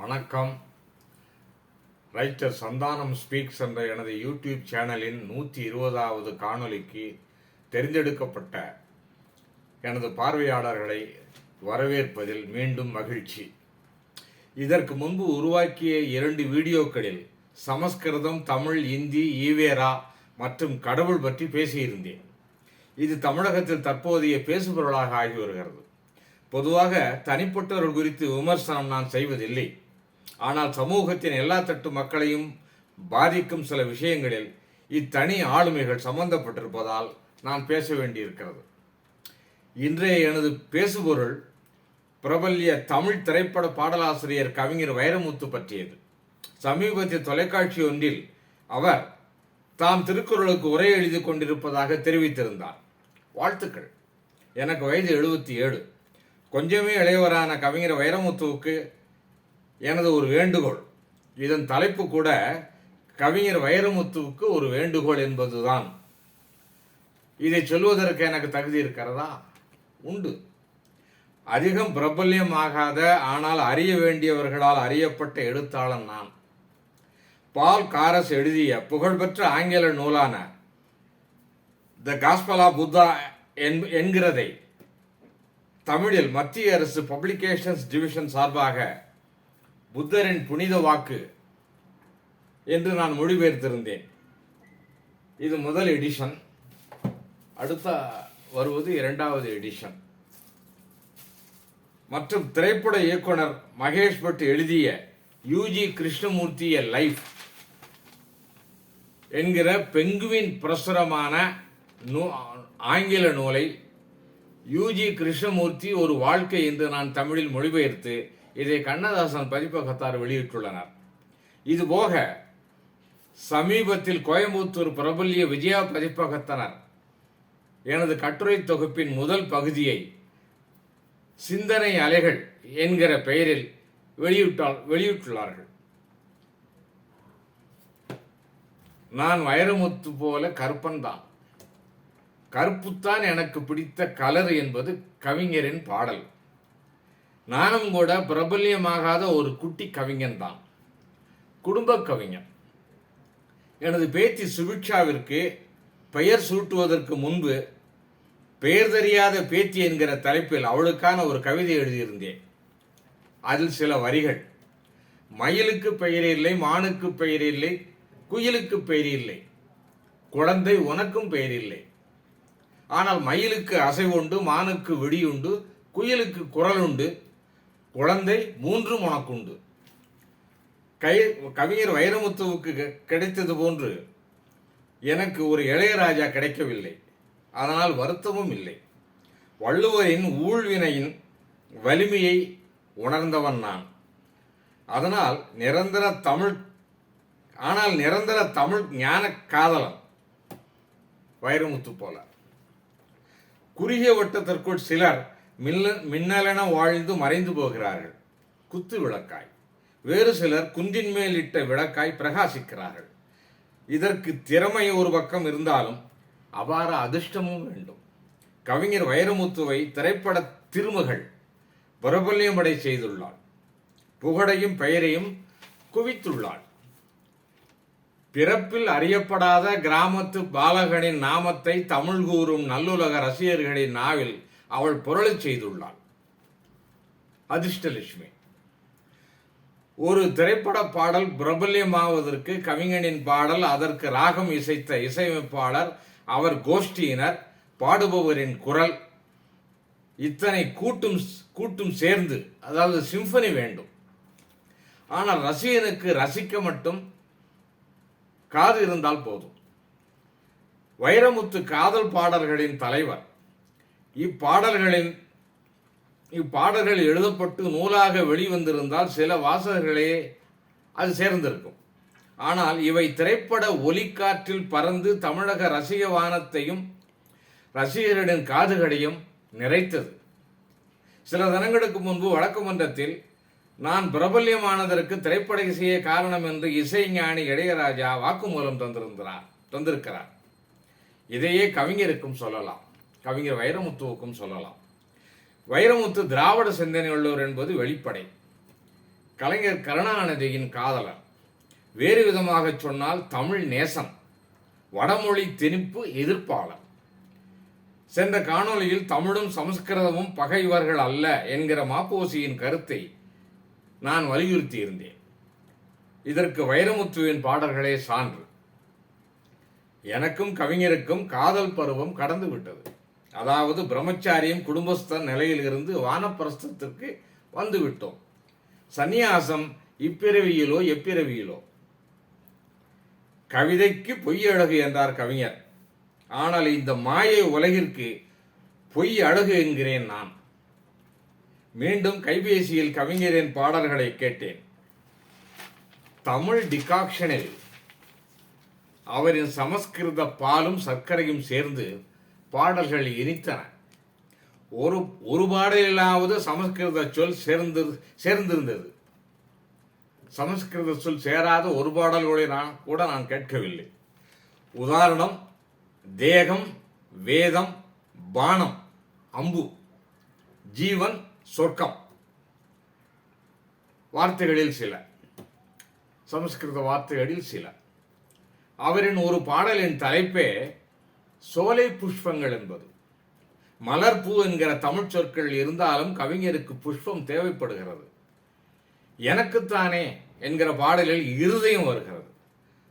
வணக்கம். Writer Santhanam speaks என்ற எனது யூடியூப் சேனலின் நூற்றி இருபதாவது காணொளிக்கு தெரிந்தெடுக்கப்பட்ட எனது பார்வையாளர்களை வரவேற்பதில் மீண்டும் மகிழ்ச்சி. இதற்கு முன்பு உருவாக்கிய இரண்டு வீடியோக்களில் சமஸ்கிருதம் தமிழ் இந்தி ஈவேரா மற்றும் கடவுள் பற்றி பேசியிருந்தேன். இது தமிழகத்தில் தற்போதைய பேசுபொருளாக ஆகி வருகிறது. பொதுவாக தனிப்பட்டவர்கள் குறித்து விமர்சனம் நான் செய்வதில்லை. ஆனால் சமூகத்தின் எல்லா தட்டு மக்களையும் பாதிக்கும் சில விஷயங்களில் இத்தனி ஆளுமைகள் சம்பந்தப்பட்டிருப்பதால் நான் பேச வேண்டியிருக்கிறது. இன்றைய எனது பேசுபொருள் பிரபல்ய தமிழ் திரைப்பட பாடலாசிரியர் கவிஞர் வைரமுத்து பற்றியது. சமீபத்திய தொலைக்காட்சி ஒன்றில் அவர் தாம் திருக்குறளுக்கு உரை எழுதி கொண்டிருப்பதாக தெரிவித்திருந்தார். வாழ்த்துக்கள். எனக்கு வயது எழுபத்தி ஏழு. கொஞ்சமே இளையவரான கவிஞர் வைரமுத்துவுக்கு எனது ஒரு வேண்டுகோள். இதன் தலைப்பு கூட கவிஞர் வைரமுத்துவுக்கு ஒரு வேண்டுகோள் என்பதுதான். இதை சொல்வதற்கு எனக்கு தகுதி இருக்கிறதா? உண்டு. அதிகம் பிரபல்யம் ஆகாத ஆனால் அறிய வேண்டியவர்களால் அறியப்பட்ட எழுத்தாளன் நான். பால் காரஸ் எழுதிய புகழ்பெற்ற ஆங்கில நூலான த காஸ்பலா புத்தா என்கிறதை தமிழில் மத்திய அரசு பப்ளிகேஷன்ஸ் டிவிஷன் சார்பாக புத்தரின் புனித வாக்கு என்று நான் மொழிபெயர்த்திருந்தேன். இது முதல் எடிஷன் அடுத்த வருவது இரண்டாவது எடிஷன் மற்றும் திரைப்பட இயக்குனர் மகேஷ் பட் எழுதிய யூஜி கிருஷ்ணமூர்த்திய லைஃப் என்கிற பெங்குவின் பிரசுரமான நூ ஆங்கில நூலை யூஜி கிருஷ்ணமூர்த்தி ஒரு வாழ்க்கை என்று நான் தமிழில் மொழிபெயர்த்து இதை கண்ணதாசன் பதிப்பகத்தார் வெளியிட்டுள்ளனர். இதுபோக சமீபத்தில் கோயம்புத்தூர் பிரபல்ய விஜயா பதிப்பகத்தனர் எனது கட்டுரை தொகுப்பின் முதல் பகுதியை சிந்தனை அலைகள் என்கிற பெயரில் வெளியிட்டால் வெளியிட்டுள்ளார்கள். நான் வைரமுத்து போல கருப்பன்தான் கருப்புத்தான் எனக்கு பிடித்த கலர் என்பது கவிஞரின் பாடல். நானும் கூட பிரபல்யமாகாத ஒரு குட்டி கவிஞன் தான். குடும்ப கவிஞன். எனது பேத்தி சுபிக்ஷாவிற்கு பெயர் சூட்டுவதற்கு முன்பு பெயர் தெரியாத பேத்தி என்கிற தலைப்பில் அவளுக்கான ஒரு கவிதை எழுதியிருந்தேன். அதில் சில வரிகள். மயிலுக்கு பெயர் இல்லை மானுக்கு பெயர் இல்லை குயிலுக்கு பெயர் இல்லை குழந்தை உனக்கும் பெயர் இல்லை. ஆனால் மயிலுக்கு அசைவுண்டு மானுக்கு வெடியுண்டு குயிலுக்கு குரல் உண்டு குழந்தை மூன்றும் உனக்குண்டு. கை கவிஞர் வைரமுத்துவுக்கு கிடைத்தது போன்று எனக்கு ஒரு இளையராஜா கிடைக்கவில்லை. அதனால் வருத்தமும் இல்லை. வள்ளுவரின் ஊழ்வினையின் வலிமையை உணர்ந்தவன் நான். அதனால் நிரந்தர தமிழ் ஆனால் நிரந்தர தமிழ் ஞான காதலன் வைரமுத்து போல. குறுகிய வட்டத்திற்குள் சிலர் மில்ல மின்னலென வாழ்ந்து மறைந்து போகிறார்கள். குத்து விளக்காய். வேறு சிலர் குன்றின் மேல் இட்ட விளக்காய் பிரகாசிக்கிறார்கள். இதற்கு திறமை ஒரு பக்கம் இருந்தாலும் அபார அதிர்ஷ்டமும் வேண்டும். கவிஞர் வைரமுத்துவை திரைப்பட திருமகள் பிரபல்யமடை செய்துள்ளாள். புகழையும் பெயரையும் குவித்துள்ளாள். பிறப்பில் அறியப்படாத கிராமத்து பாலகனின் நாமத்தை தமிழ் கூறும் நல்லுலக ரசிகர்களின் நாவில் அவள் புரளச் செய்துள்ளாள் அதிர்ஷ்டலட்சுமி. ஒரு திரைப்பட பாடல் பிரபல்யமாவதற்கு கவிஞனின் பாடல் அதற்கு ராகம் இசைத்த இசையமைப்பாளர் அவர் கோஷ்டியினர் பாடுபவரின் குரல் இத்தனை கூட்டும் கூட்டும் சேர்ந்து அதாவது சிம்பனி வேண்டும். ஆனால் ரசிகனுக்கு ரசிக்க மட்டும் காது இருந்தால் போதும். வைரமுத்து காதல் பாடல்களின் தலைவர் இப்பாடல்களின் இப்பாடல்கள் எழுதப்பட்டு நூலாக வெளிவந்திருந்தால் சில வாசகர்களே அது சேர்ந்திருக்கும். ஆனால் இவை திரைப்பட ஒலிக்காற்றில் பறந்து தமிழக ரசிக வானத்தையும் ரசிகர்களின் காதுகளையும் நிறைத்தது. சில தினங்களுக்கு முன்பு வழக்குமன்றத்தில் நான் பிரபல்யமானதற்கு திரைப்பட இசையே காரணம் என்று இசைஞானி இளையராஜா வாக்குமூலம் தந்திருந்தார் தந்திருக்கிறார். இதையே கவிஞருக்கும் சொல்லலாம். கவிஞர் வைரமுத்துவுக்கும் சொல்லலாம். வைரமுத்து திராவிட சிந்தனை உள்ளவர் என்பது வெளிப்படை. கலைஞர் கருணாநிதியின் காதலர். வேறு விதமாக சொன்னால் தமிழ் நேசம். வடமொழி திணிப்பு எதிர்ப்பாளர். சென்ற காணொளியில் தமிழும் சமஸ்கிருதமும் பகைவர்கள் அல்ல என்கிற மாப்போசியின் கருத்தை நான் வலியுறுத்தி இருந்தேன் இதற்கு வைரமுத்துவின் பாடல்களே சான்று. எனக்கும் கவிஞருக்கும் காதல் பருவம் கடந்து விட்டது அதாவது பிரம்மச்சாரியம் குடும்பஸ்த நிலையிலிருந்து வானப்பிரஸ்தத்திற்கு வந்துவிட்டோம். சந்நியாசம் இப்பிறவியிலோ எப்பிறவியிலோ. கவிதைக்கு பொய் அழகு என்றார் கவிஞர். ஆனால் இந்த மாயை உலகிற்கு பொய் அழகு என்கிறேன் நான். மீண்டும் கைபேசியில் கவிஞரின் பாடல்களை கேட்டேன். தமிழ் டிகாக்ஷனில் அவரின் சமஸ்கிருத பாலும் சர்க்கரையும் சேர்ந்து பாடல்கள் இனித்தன ஒரு ஒரு பாடலிலாவது சமஸ்கிருத சொல் சேர்ந்து சேர்ந்திருந்தது. சமஸ்கிருத சொல் சேராத ஒரு பாடல்களை நான் கூட நான் கேட்கவில்லை. உதாரணம் தேகம் வேதம் பானம் அம்பு ஜீவன் சொர்க்கம். வார்த்தைகளில் சில. சமஸ்கிருத வார்த்தைகளில் சில. அவரின் ஒரு பாடலின் தலைப்பே சோலை புஷ்பங்கள் என்பது. மலர்பூ என்கிற தமிழ் சொற்கள் இருந்தாலும் கவிஞருக்கு புஷ்பம் தேவைப்படுகிறது. எனக்குத்தானே என்கிற பாடலில் இருதயம் வருகிறது.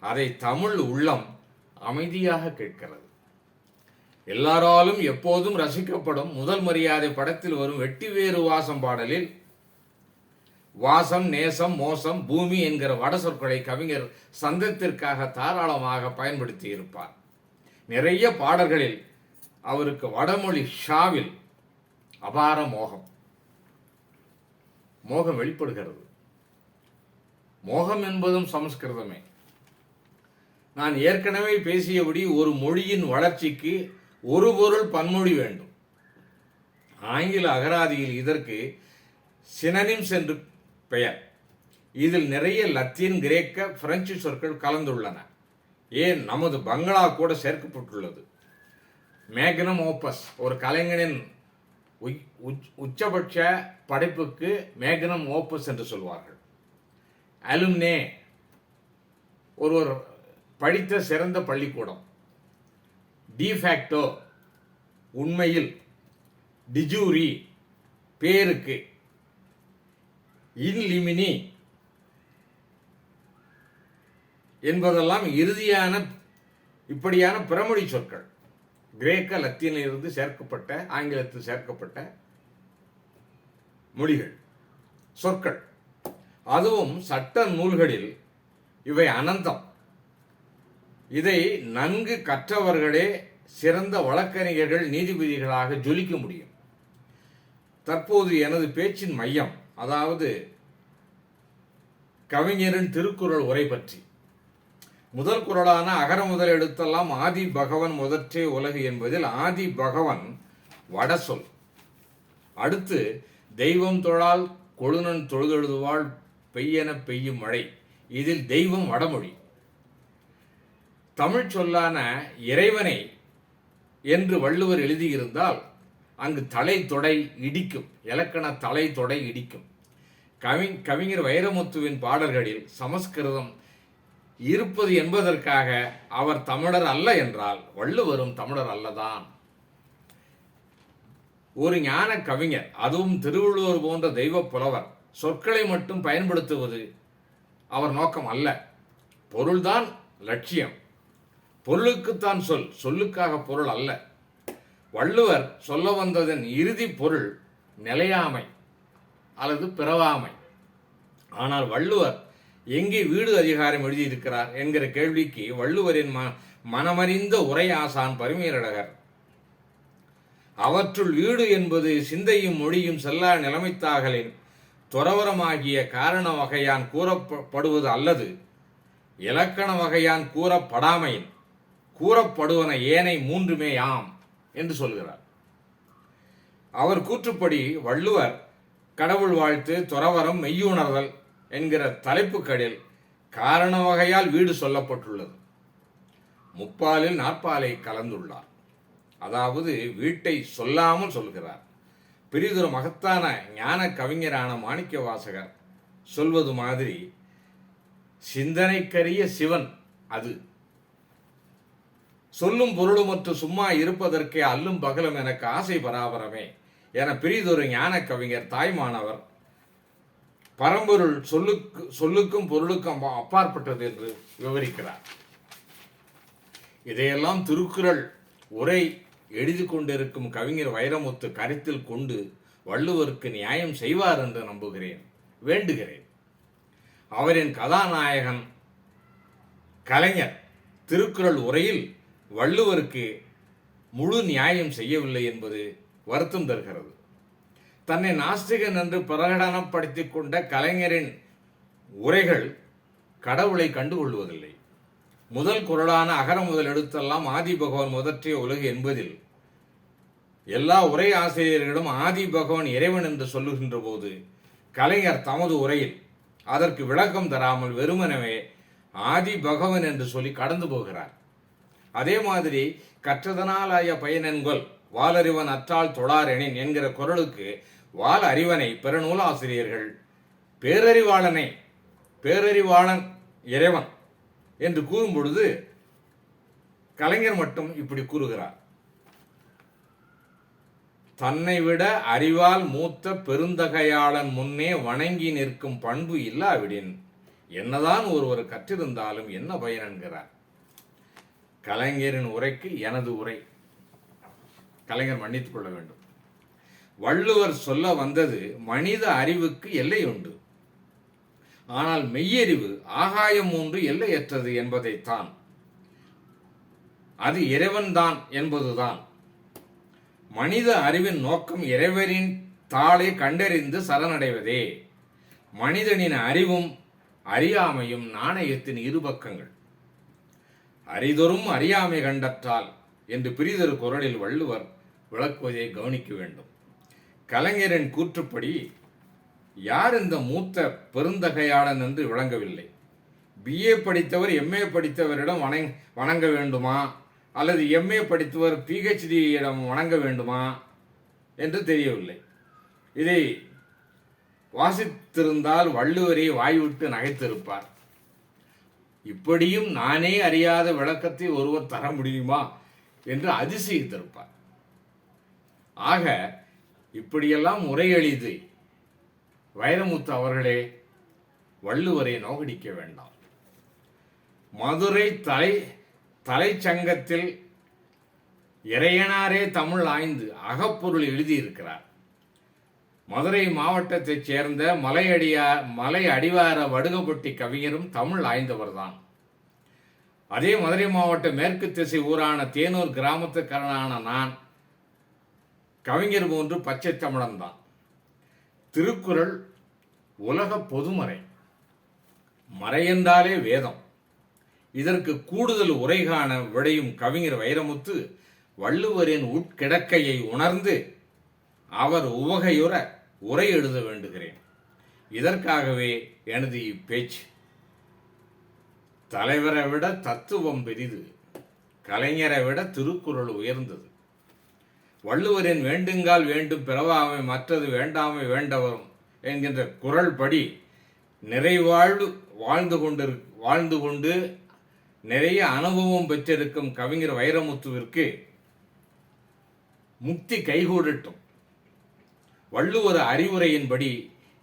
அதை தமிழ் உள்ளம் அமைதியாக கேட்கிறது. எல்லாராலும் எப்போதும் ரசிக்கப்படும் முதல் மரியாதை படத்தில் வரும் வெட்டி வேறு வாசம் பாடலில் வாசம் நேசம் மோசம் பூமி என்கிற வட சொற்களை கவிஞர் சந்தத்திற்காக தாராளமாக பயன்படுத்தி இருப்பார். நிறைய பாடல்களில் அவருக்கு வடமொழி ஷாவில் அபார மோகம். மோகம் வெளிப்படுகிறது. மோகம் என்பதும் சமஸ்கிருதமே. நான் ஏற்கனவே பேசியபடி ஒரு மொழியின் வளர்ச்சிக்கு ஒரு பொருள் பன்மொழி வேண்டும். ஆங்கில அகராதியில் இதற்கு சினனிம்ஸ் என்று பெயர். இதில் நிறைய லத்தீன் கிரேக்க பிரெஞ்சு சொற்கள் கலந்துள்ளன. ஏன் நமது பங்களா கூட சேர்க்கப்பட்டுள்ளது? மேக்னம் ஓப்பஸ் ஒரு கலைஞனின் உச்சபட்ச படைப்புக்கு மேக்னம் ஓப்பஸ் என்று சொல்வார்கள். அலும்னே ஒருவர் படித்த சிறந்த பள்ளிக்கூடம். டிஃபேக்டோ உண்மையில் டிஜூரி பேருக்கு இன்லிமினி என்பதெல்லாம் இறுதியான இப்படியான பிறமொழி சொற்கள். கிரேக்க லத்தீனிலிருந்து சேர்க்கப்பட்ட ஆங்கிலத்தில் சேர்க்கப்பட்ட மொழிகள் சொற்கள். அதுவும் சட்ட நூல்களில் இவை அனந்தம். இதை நன்கு கற்றவர்களே சிறந்த வழக்கறிஞர்கள் நீதிபதிகளாக ஜொலிக்க முடியும். தற்போது எனது பேச்சின் மையம் அதாவது கவிஞரின் திருக்குறள் உரை பற்றி. முதல் குரலான அகர முதல் எழுத்தெல்லாம் ஆதி பகவன் முதற்றே உலகு என்பதில் ஆதி பகவன் வடசொல் அடுத்து தெய்வம் தொழால் கொழுநன் தொழுதெழுதுவாள் பெய்யென பெய்யும் மழை. இதில் தெய்வம் வடமொழி. தமிழ் சொல்லான இறைவனை என்று வள்ளுவர் எழுதியிருந்தால் அங்கு தலை தொடை இடிக்கும் இலக்கண தலை தொடை இடிக்கும். கவி கவிஞர் வைரமுத்துவின் பாடல்களில் சமஸ்கிருதம் இருப்பது என்பதற்காக அவர் தமிழர் அல்ல என்றால் வள்ளுவரும் தமிழர் அல்லதான். ஒரு ஞான கவிஞர் அதுவும் திருவள்ளுவர் போன்ற தெய்வ புலவர் சொற்களை மட்டும் பயன்படுத்துவது அவர் நோக்கம் அல்ல. பொருள்தான் லட்சியம். பொருளுக்குத்தான் சொல் சொல்லுக்காக பொருள் அல்ல. வள்ளுவர் சொல்ல வந்ததன் இறுதி பொருள் நிலையாமை அல்லது பிறவாமை. ஆனால் வள்ளுவர் எங்கே வீடு அதிகாரம் எழுதியிருக்கிறார் என்கிற கேள்விக்கு வள்ளுவரின் ம மனமறிந்த உரை ஆசான் அவற்றுள் வீடு என்பது சிந்தையும் மொழியும் செல்லா நிலைமைத்தாகலின் துறவரமாகிய காரண வகையான் கூறப்படுவது அல்லது இலக்கண வகையான் கூறப்படாமையின் கூறப்படுவன ஏனை மூன்றுமே யாம் என்று சொல்கிறார். அவர் கூற்றுப்படி வள்ளுவர் கடவுள் வாழ்த்து துறவரம் மெய்யுணர்தல் என்கிற தலைப்புக்கடில் காரண வகையால் வீடு சொல்லப்பட்டுள்ளது. முப்பாலில் நாற்பாலை கலந்துள்ளார். அதாவது வீட்டை சொல்லாமல் சொல்கிறார். பெரிதொரு மகத்தான ஞான கவிஞரான மாணிக்க வாசகர் சொல்வது மாதிரி சிந்தனைக்கரிய சிவன் அது. சொல்லும் பொருளுமற்று சும்மா இருப்பதற்கே அல்லும் பகலும் எனக்கு ஆசை பராபரமே என பெரிதொரு ஞான கவிஞர் தாய்மானவர் பரம்பொருள் சொல்லுக்கு சொல்லுக்கும் பொருளுக்கும் அப்பாற்பட்டது என்று விவரிக்கிறார். இதையெல்லாம் திருக்குறள் உரை எழுதி கொண்டிருக்கும் கவிஞர் வைரமுத்து கருத்தில் கொண்டு வள்ளுவருக்கு நியாயம் செய்வார் என்று நம்புகிறேன் வேண்டுகிறேன். அவரின் கதாநாயகன் கலைஞர் திருக்குறள் உரையில் வள்ளுவருக்கு முழு நியாயம் செய்யவில்லை என்பது வருத்தம் தருகிறது. தன்னை நாஸ்திகன் என்று பிரகடனப்படுத்தி கொண்ட கலைஞரின் உரைகள் கடவுளை கண்டுகொள்வதில்லை. முதல் குரலான அகர முதல் எழுத்தெல்லாம் ஆதி பகவான் முதற்றிய உலகு என்பதில் எல்லா உரை ஆசிரியர்களும் ஆதி பகவான் இறைவன் என்று சொல்லுகின்ற போது கலைஞர் தமது உரையில் அதற்கு விளக்கம் தராமல் வெறுமனவே ஆதி பகவன் என்று சொல்லி கடந்து போகிறார். அதே மாதிரி கற்றதனாலாய பயனென்கொள் வாலறிவன் அற்றால் தொழாரெனின் என்கிற குரலுக்கு வால் அறிவனை பிற நூலாசிரியர்கள் பேரறிவாளனை பேரறிவாளன் இறைவன் என்று கூறும் பொழுது கலைஞர் மட்டும் இப்படி கூறுகிறார். தன்னை விட அறிவால் மூத்த பெருந்தகையாளன் முன்னே வணங்கி நிற்கும் பண்பு இல்லாவிடின் என்னதான் ஒருவர் கற்றிருந்தாலும் என்ன பயன் என்கிறார். கலைஞரின் உரைக்கு எனது உரை. கலைஞர் மன்னித்துக் கொள்ள வேண்டும். வள்ளுவர் சொல்ல வந்தது மனித அறிவுக்கு எல்லை உண்டு ஆனால் மெய்யறிவு ஆகாயம் ஒன்று எல்லையற்றது என்பதைத்தான். அது இறைவன்தான் என்பதுதான். மனித அறிவின் நோக்கம் இறைவரின் தாளை கண்டறிந்து சரணடைவதே. மனிதனின் அறிவும் அறியாமையும் நாணயத்தின் இரு பக்கங்கள். அரிதொரும் அறியாமை கண்டற்றால் என்று பிரிதொரு குரலில் வள்ளுவர் விளக்குவதை கவனிக்க வேண்டும். கலைஞரின் கூற்றுப்படி யார் இந்த மூத்த பெருந்தகையாளன் என்று விளங்கவில்லை. பிஏ படித்தவர் எம்ஏ படித்தவரிடம் வணங் வணங்க வேண்டுமா? அல்லது எம்ஏ படித்தவர் பிஹெச்டியிடம் வணங்க வேண்டுமா? என்று தெரியவில்லை. இதை வாசித்திருந்தால் வள்ளுவரை வாய்விட்டு நகைத்திருப்பார். இப்படியும் நானே அறியாத விளக்கத்தை ஒருவர் தர முடியுமா? என்று அதிசயித்திருப்பார். ஆக இப்படியெல்லாம் முறையளித்து வைரமுத்து அவர்களே வள்ளுவரை நோகடிக்க வேண்டாம். மதுரை தலை தலைச்சங்கத்தில் இறையனாரே தமிழ் ஆய்ந்து அகப்பொருள் எழுதியிருக்கிறார். மதுரை மாவட்டத்தைச் சேர்ந்த மலையடியார் மலை அடிவார வடுகப்பட்டி கவிஞரும் தமிழ் ஆய்ந்தவர்தான். அதே மதுரை மாவட்ட மேற்கு திசை ஊரான தேனூர் கிராமத்துக்காரனான நான் கவிஞர் போன்று பச்சை தமிழன்தான் திருக்குறள் உலக பொதுமறை. மறையென்றாலே வேதம். இதற்கு கூடுதல் உரைகாண விடையும் கவிஞர் வைரமுத்து வள்ளுவரின் உட்கிடக்கையை உணர்ந்து அவர் உவகையுற உரை எழுத வேண்டுகிறேன். இதற்காகவே எனது இப்பேச்சு. தலைவரை விட தத்துவம் பெரிது. கலைஞரை விட திருக்குறள் உயர்ந்தது. வள்ளுவரின் வேண்டுங்கால் வேண்டும் பிறவாமை மற்றது வேண்டாமை வேண்டவரும் என்கின்ற குரல் படி நிறைவாழ்வு வாழ்ந்து கொண்டு வாழ்ந்து கொண்டு நிறைய அனுபவம் பெற்றிருக்கும் கவிஞர் வைரமுத்துவிற்கு முக்தி கைகூடட்டும். வள்ளுவர் அறிவுரையின்படி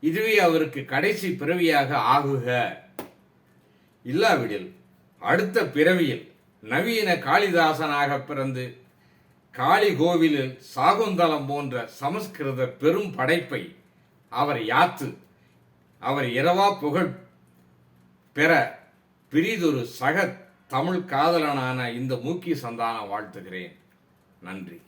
இதுவே அவருக்கு கடைசி பிறவியாக ஆகுக. இல்லாவிடில் அடுத்த பிறவியில் நவீன காளிதாசனாக பிறந்து காளி கோவிலில் சாகுந்தலம் போன்ற சமஸ்கிருத பெரும் படைப்பை அவர் யாத்து அவர் இரவா புகழ் பெற பிரிதொரு சக தமிழ் காதலனான இந்த மூக்கி சந்தானம் வாழ்த்துகிறேன். நன்றி.